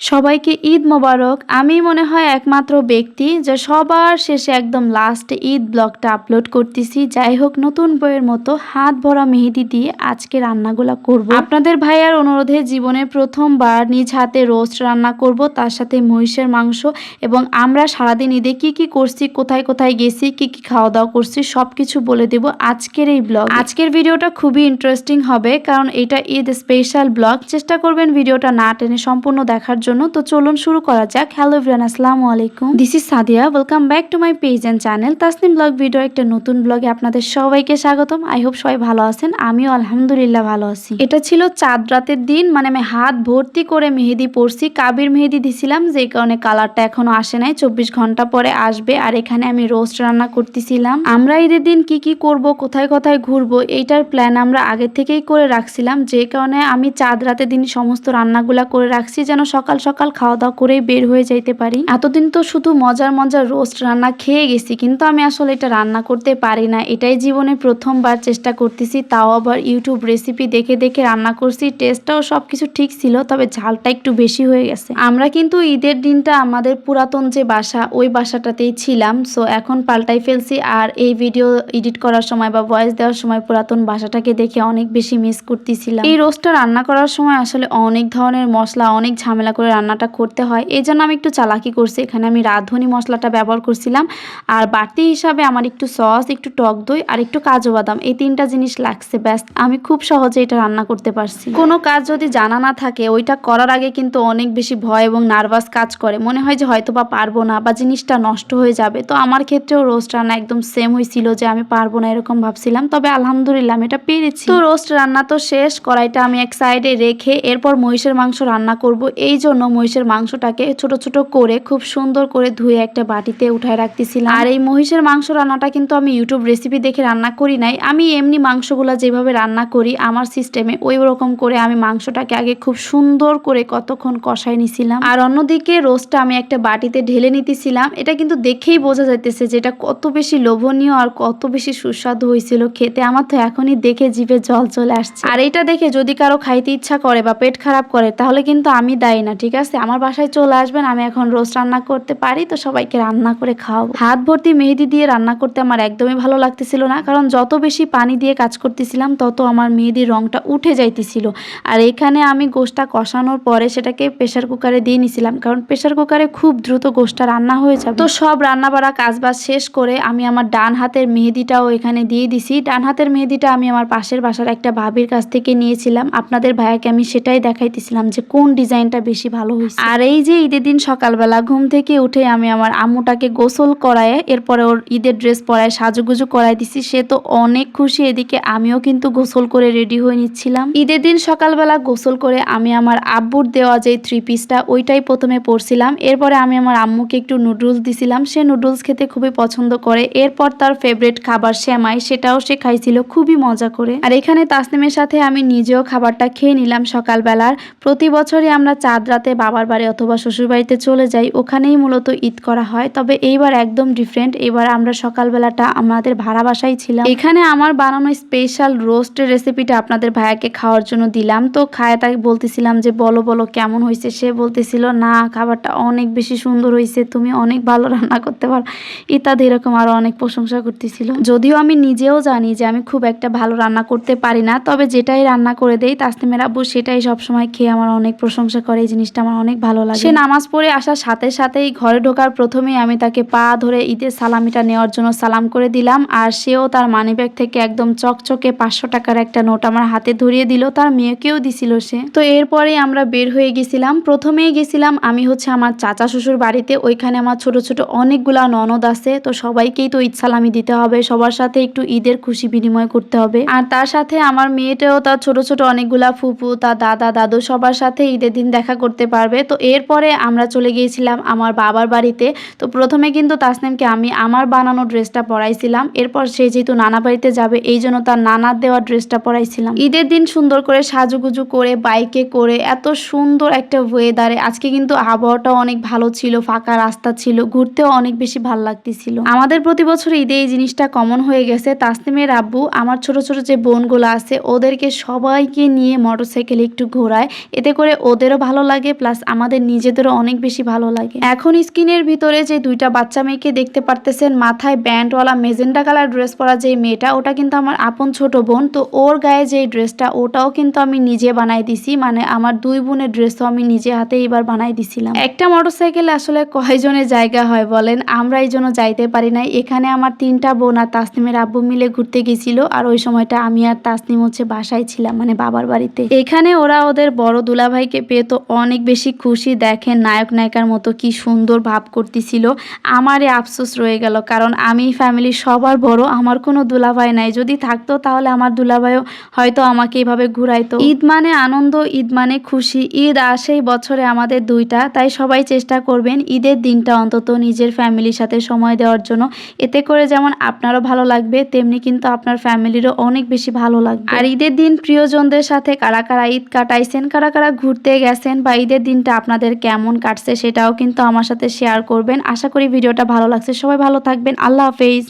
সবাইকে ঈদ মোবারক। আমি মনে হয় একমাত্র ব্যক্তি যে সবার শেষে একদম লাস্টে ঈদ ব্লগটা আপলোড করতেছি। যাই হোক, নতুন বইয়ের মতো হাত ভরা মেহেদি দিয়ে আজকে রান্নাগুলা করব। আপনাদের ভাইয়ার অনুরোধে জীবনের প্রথমবার নিজ হাতে রোস্ট রান্না করব, তার সাথে মহিষের মাংস এবং আমরা সারাদিন ঈদে কি কি করছি, কোথায় কোথায় গেছি, কি কি খাওয়া দাওয়া করছি সব কিছু বলে দেব আজকের এই ব্লগ আজকের ভিডিওটা খুবই ইন্টারেস্টিং হবে, কারণ এটা ঈদ স্পেশাল ব্লগ চেষ্টা করবেন ভিডিওটা না টেনে সম্পূর্ণ দেখার জন্য। তো চলুন শুরু করা যাক। হ্যালো এভরিওয়ান আসসালামু আলাইকুম। This is Sadia. Welcome back to my page and channel Tasnim vlog video একটা নতুন ব্লগে আপনাদের সবাইকে স্বাগতম। আই হোপ সবাই ভালো আছেন। আমিও আলহামদুলিল্লাহ ভালো আছি। এটা ছিল চাঁদ রাতের দিন মানে আমি হাত ভর্তি করে মেহেদি পরছি। কাবির মেহেদি দিছিলাম, যে কারণে কালারটা এখনও আসে নাই। চব্বিশ ঘণ্টা পরে আসবে। আর এখানে আমি রোস্ট রান্না করতেছিলাম। আমরা ঈদের দিন কি কি করব, কোথায় কোথায় ঘুরবো, এইটার প্ল্যান আমরা আগে থেকেই করে রাখছিলাম। যে কারণে আমি চাঁদ রাতের দিন সমস্ত রান্নাগুলা করে রাখছি, যেন সকাল সকাল সকাল খাওয়া দাওয়া করেই বের হয়ে যাইতে পারি। এতদিন তো শুধু মজার মজার রোস্ট রান্না খেয়ে গেছি, কিন্তু আমি আসলে এটা রান্না করতে পারি না। এটাই জীবনে প্রথমবার চেষ্টা করতেছি, তাও আবার ইউটিউব রেসিপি দেখে দেখে রান্না করছি টেস্টটাও সবকিছু ঠিক ছিল, তবে ঝালটা একটু বেশি হয়ে গেছে। আমরা কিন্তু ঈদের দিনটা আমাদের পুরাতন যে বাসা, ওই বাসাটাতেই ছিলাম সো এখন পাল্টাই ফেলছি। আর এই ভিডিও এডিট করার সময় বা ভয়েস দেওয়ার সময় পুরাতন বাসাটাকে দেখে অনেক বেশি মিস করতেছিলাম। এই রোস্টটা রান্না করার সময় আসলে অনেক ধরনের মশলা, অনেক ঝামেলা করে রান্নাটা করতে হয়। এই জন্য আমি একটু চালাকি করছি। এখানে আমি রাঁধুনি মশলাটা ব্যবহার করছিলাম। আর বাড়তি হিসাবে আমার একটু সস, একটু টক দই আর একটু কাজু বাদাম এই তিনটা জিনিস লাগছে। ব্যাস, আমি খুব সহজে এটা রান্না করতে পারছি। কোনো কাজ যদি জানা না থাকে, ওইটা করার আগে কিন্তু অনেক বেশি ভয় এবং নার্ভাস কাজ করে। মনে হয় যে হয়তো বা পারব না বা জিনিসটা নষ্ট হয়ে যাবে। তো আমার ক্ষেত্রেও রোস্ট রান্না একদম সেম হয়েছিল যে আমি পারব না এরকম ভাবছিলাম। তবে আলহামদুলিল্লাহ আমি এটা পেরেছি। তো রোস্ট রান্না তো শেষ। কড়াইটা আমি এক সাইডে রেখে এরপর মহিষের মাংস রান্না করব। এই জন্য মহিষের মাংসটাকে ছোট ছোট করে খুব সুন্দর করে ধুয়ে একটা বাটিতে উঠায় রাখতেছিলাম। আর এই মহিষের মাংস রান্নাটা কিন্তু আমি ইউটিউব রেসিপি দেখে রান্না করি নাই। আমি এমনি মাংসগুলো যেভাবে রান্না করি, আমার সিস্টেমে ওই রকম করে আমি মাংসটাকে আগে খুব সুন্দর করে কতক্ষণ কষাই নিছিলাম। আর অন্যদিকে রোস্টটা আমি একটা বাটিতে ঢেলে নিতেছিলাম। এটা কিন্তু দেখেই বোঝা যাইতেছে যে এটা কত বেশি লোভনীয় আর কত বেশি সুস্বাদু হয়েছিল খেতে। আমার তো এখনই দেখে জিভে জল চলে আসছে। আর এটা দেখে যদি কারও খাইতে ইচ্ছা করে বা পেট খারাপ করে, তাহলে কিন্তু আমি দায়ী না আছে? আমার বাসায় চলে আসবেন, আমি এখন রোজ রান্না করতে পারি, তো সবাইকে রান্না করে খাওয়াবো। হাত ভর্তি মেহেদি দিয়ে রান্না করতে আমার একদমই ভালো লাগতেছিল না, কারণ যত বেশি পানি দিয়ে কাজ করতেছিলাম, তত আমার মেহেদির রংটা উঠে যাইতেছিল। আর এখানে আমি গোষ্ঠটা কষানোর পরে সেটাকে প্রেশার কুকারে দিয়ে নিছিলাম, কারণ প্রেশার কুকারে খুব দ্রুত গোষ্ঠটা রান্না হয়ে যাবে। তো সব রান্না বাড়া কাজবাজ শেষ করে আমি আমার ডান হাতের মেহেদিটাও এখানে দিয়ে দিছি। ডান হাতের মেহেদিটা আমি আমার পাশের বাসার একটা ভাবির কাছ থেকে নিয়েছিলাম। আপনাদের ভাইয়াকে আমি সেটাই দেখাইতেছিলাম যে কোন ডিজাইনটা বেশি ভালো হয়েছে আর এই যে ঈদের দিন সকালবেলা ঘুম থেকে উঠে আমি আমার আম্মুটাকে গোসল করায়, এরপরে ওর ঈদের ড্রেস পরায় সাজুগুজু করাই দিছি, সে তো অনেক খুশি। এদিকে আমিও কিন্তু গোসল করে রেডি হয়ে নিচ্ছিলাম। ঈদের দিন সকালবেলা গোসল করে আমি আমার আব্বুর দেওয়া যে থ্রি পিসটা ওইটাই প্রথমে পরছিলাম। এরপরে আমি আমার আম্মুকে একটু নুডলস দিছিলাম। সে নুডলস খেতে খুবই পছন্দ করে। এরপর তার ফেভারিট খাবার শ্যামাই সেটাও সে খাইছিল খুবই মজা করে। আর এখানে তাসনিমের সাথে আমি নিজেও খাবারটা খেয়ে নিলাম সকালবেলার। প্রতি বছরই আমরা চাঁদ রাতে বাবার বাড়ি অথবা শ্বশুর বাড়িতে চলে যাই, ওখানেই মূলত ঈদ করা হয়। তবে এইবার একদম ডিফারেন্ট এবার আমরা সকালবেলাটা আমাদের ভাড়া বাসায় ছিলাম। এখানে আমার বানানো স্পেশাল রোস্টের রেসিপিটা আপনাদের ভাইয়াকে খাওয়ার জন্য দিলাম। তো খায় তাকে বলতেছিলাম যে, বলো বলো, কেমন হয়েছে? সে বলতেছিল, না, খাবারটা অনেক বেশি সুন্দর হয়েছে। তুমি অনেক ভালো রান্না করতে পারো ইত্যাদি এরকম আরও অনেক প্রশংসা করতেছিল। যদিও আমি নিজেও জানি যে, আমি খুব একটা ভালো রান্না করতে পারি না। তবে যেটাই রান্না করে দেই তাসনিমের আব্বু সেটাই সবসময় খেয়ে আমার অনেক প্রশংসা করে। এই জিনিসটা আমার অনেক ভালো লাগে। সে নামাজ পড়ে আসার সাথে সাথেই ঘরে ঢোকার প্রথমেই আমি তাকে পা ধরে ঈদের সালামিটা নেওয়ার জন্য সালাম করে দিলাম আর সেও তার মানিব্যাগ থেকে একদম চকচকে পাঁচশো টাকার একটা নোট আমার হাতে ধরিয়ে দিল, তার মেয়েকেও দিছিল সে। তো এরপরে আমরা বের হয়ে গেছিলাম। প্রথমেই গেছিলাম আমি হচ্ছে আমার চাচা শ্বশুর বাড়িতে, ওইখানে আমার ছোট ছোট অনেকগুলা ননদ আছে, তো সবাইকেই তো ঈদ সালামি দিতে হবে, সবার সাথে একটু ঈদের খুশি বিনিময় করতে হবে। আর তার সাথে আমার মেয়েটাও তার ছোট ছোট অনেকগুলা ফুপু, তার দাদা, দাদু সবার সাথে ঈদের দিন দেখা করতে পারবে। তো এরপরে আমরা চলে গিয়েছিলাম আমার বাবার বাড়িতে। তো প্রথমে কিন্তু তাসনিমকে আমি আমার বানানো ড্রেসটা পরাইছিলাম। এরপর সে যেহেতু নানা বাড়িতে যাবে, এই জন্য তার নানার দেওয়া ড্রেসটা পরাইছিলাম। ঈদের দিন সুন্দর করে সাজুগুজু করে, বাইকে করে, এত সুন্দর একটা ওয়েদারে আজকে কিন্তু আবহাওয়াটাও অনেক ভালো ছিল, ফাঁকা রাস্তা ছিল, ঘুরতেও অনেক বেশি ভালো লাগতেছিল। আমাদের প্রতি বছর ঈদে এই জিনিসটা কমন হয়ে গেছে। তাসনিমের আব্বু, আমার ছোট ছোট যে বোনগুলো আছে, ওদেরকে সবাইকে নিয়ে মোটরসাইকেলে একটু ঘোরায়। এতে করে ওদেরও ভালো লাগে। লাগে প্লাস আমাদের নিজেদেরও অনেক বেশি ভালো লাগে। এখন স্ক্রিনের ভিতরে যে দুইটা বাচ্চা মেয়েকে দেখতে পারতেছেন, মাথায় ব্যান্ডওয়ালা মেজেন্ডা কালার ড্রেস পরা যে মেয়েটা, ওটা কিন্তু আমার আপন ছোট বোন, তো ওর গায়ে যে ড্রেসটা ওটাও কিন্তু আমি নিজে বানাই দিছি মানে আমার দুই বোনের ড্রেসও আমি নিজে হাতে এবার বানাই দিছিলাম। একটা মোটরসাইকেলে আসলে কয়জনের জায়গা হয় বলেন? আমরা এই জন্য যাইতে পারি নাই। এখানে আমার তিনটা বোন আর তাসনিমের আব্বু মিলে ঘুরতে গেছিল, আর ওই সময়টা আমি আর তাসনিম হচ্ছে বাসায় ছিলাম মানে বাবার বাড়িতে। এখানে ওরা ওদের বড় দুলাভাইকে পেয়ে তো অনেক বেশি খুশি। দেখেন নায়ক নায়িকার মতো কি সুন্দর ভাব করতেছিল। আমারই আফসোস রয়ে গেল, কারণ আমি ফ্যামিলির সবার বড়, আমার কোনো দুলাভাই নাই। যদি থাকতো তাহলে আমার দুলাভাইও হয়তো আমাকে এইভাবে ঘুরাইতো। ঈদ মানে আনন্দ, ঈদ মানে খুশি। ঈদ আসেই বছরে আমাদের দুইটা, তাই সবাই চেষ্টা করবেন ঈদের দিনটা অন্তত নিজের ফ্যামিলির সাথে সময় দেওয়ার জন্য। এতে করে যেমন আপনারও ভালো লাগবে, তেমনি কিন্তু আপনার ফ্যামিলিরও অনেক বেশি ভালো লাগবে। আর ঈদের দিন প্রিয়জনদের সাথে কারা কারা ঈদ কাটাইছেন, কারা কারা ঘুরতে গেছেন বা ঈদের দিনটা আপনাদের কেমন কাটছে সেটাও কিন্তু আমার সাথে শেয়ার করবেন। আশা করি ভিডিওটা ভালো লাগছে। সবাই ভালো থাকবেন। আল্লাহ হাফেজ।